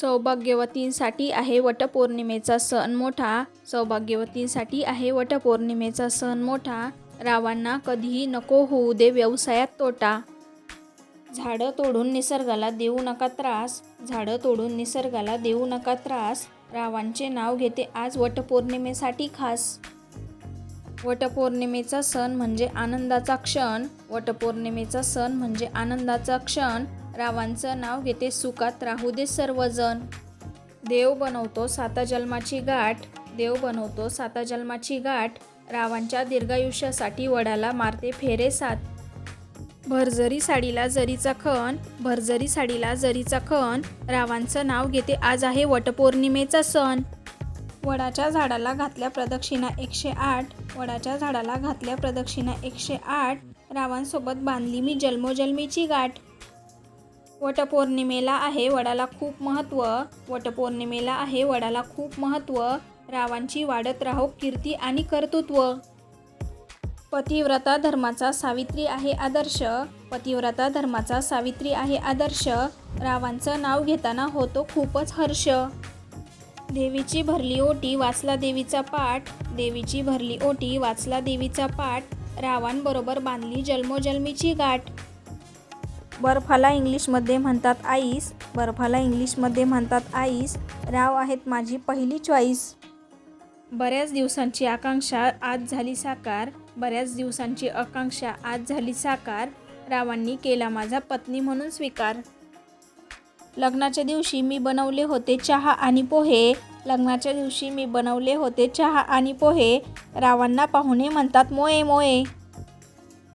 सौभाग्यवतींसाठी आहे वटपौर्णिमेचा सण मोठा. सौभाग्यवतींसाठी आहे वटपौर्णिमेचा सण मोठा. रावांना कधीही नको होऊ दे व्यवसायात तोटा. झाडं तोडून निसर्गाला देऊ नका त्रास. झाडं तोडून निसर्गाला देऊ नका त्रास. रावांचे नाव घेते आज वटपौर्णिमेसाठी खास. वटपौर्णिमेचा सण म्हणजे आनंदाचा क्षण. वटपौर्णिमेचा सण म्हणजे आनंदाचा क्षण. रावांचं नाव घेते सुखात राहू दे सर्वजण. देव बनवतो साता जन्माची गाठ. देव बनवतो साता जन्माची गाठ. रावांच्या दीर्घायुष्यासाठी वडाला मारते फेरे सात. भरजरी साडीला जरीचा खण भरजरी साडीला जरीचा खण. रावांचं नाव घेते आज आहे वटपौर्णिमेचा सण. वडाच्या झाडाला घातल्या प्रदक्षिणा एकशे आठ वडाच्या झाडाला घातल्या प्रदक्षिणा एकशे आठ रावांसोबत बांधली मी जन्मोजन्मीची गाठ. वटपौर्णिमेला आहे वडाला खूप महत्त्व. वटपौर्णिमेला आहे वडाला खूप महत्त्व. रावांची वाढत राहो कीर्ती आणि कर्तृत्व. पतिव्रता धर्माचा सावित्री आहे आदर्श. पतिव्रता धर्माचा सावित्री आहे आदर्श. रावांचं नाव घेताना होतो खूपच हर्ष. देवीची भरली ओटी वाचला देवीचा पाठ देवीची भरली ओटी वाचला देवीचा पाठ रावांबरोबर बांधली जन्मोजन्मीची गाठ. बर्फाला इंग्लिशमध्ये म्हणतात आईस बर्फाला इंग्लिशमध्ये म्हणतात आईस राव आहेत माझी पहिली चॉईस बऱ्याच दिवसांची आकांक्षा आज झाली साकार. बऱ्याच दिवसांची आकांक्षा आज झाली साकार. रावांनी केला माझा पत्नी म्हणून स्वीकार. लग्नाच्या दिवशी मी बनवले होते चहा आणि पोहे. लग्नाच्या दिवशी मी बनवले होते चहा आणि पोहे. रावांना पाहुणे म्हणतात मोये मोये.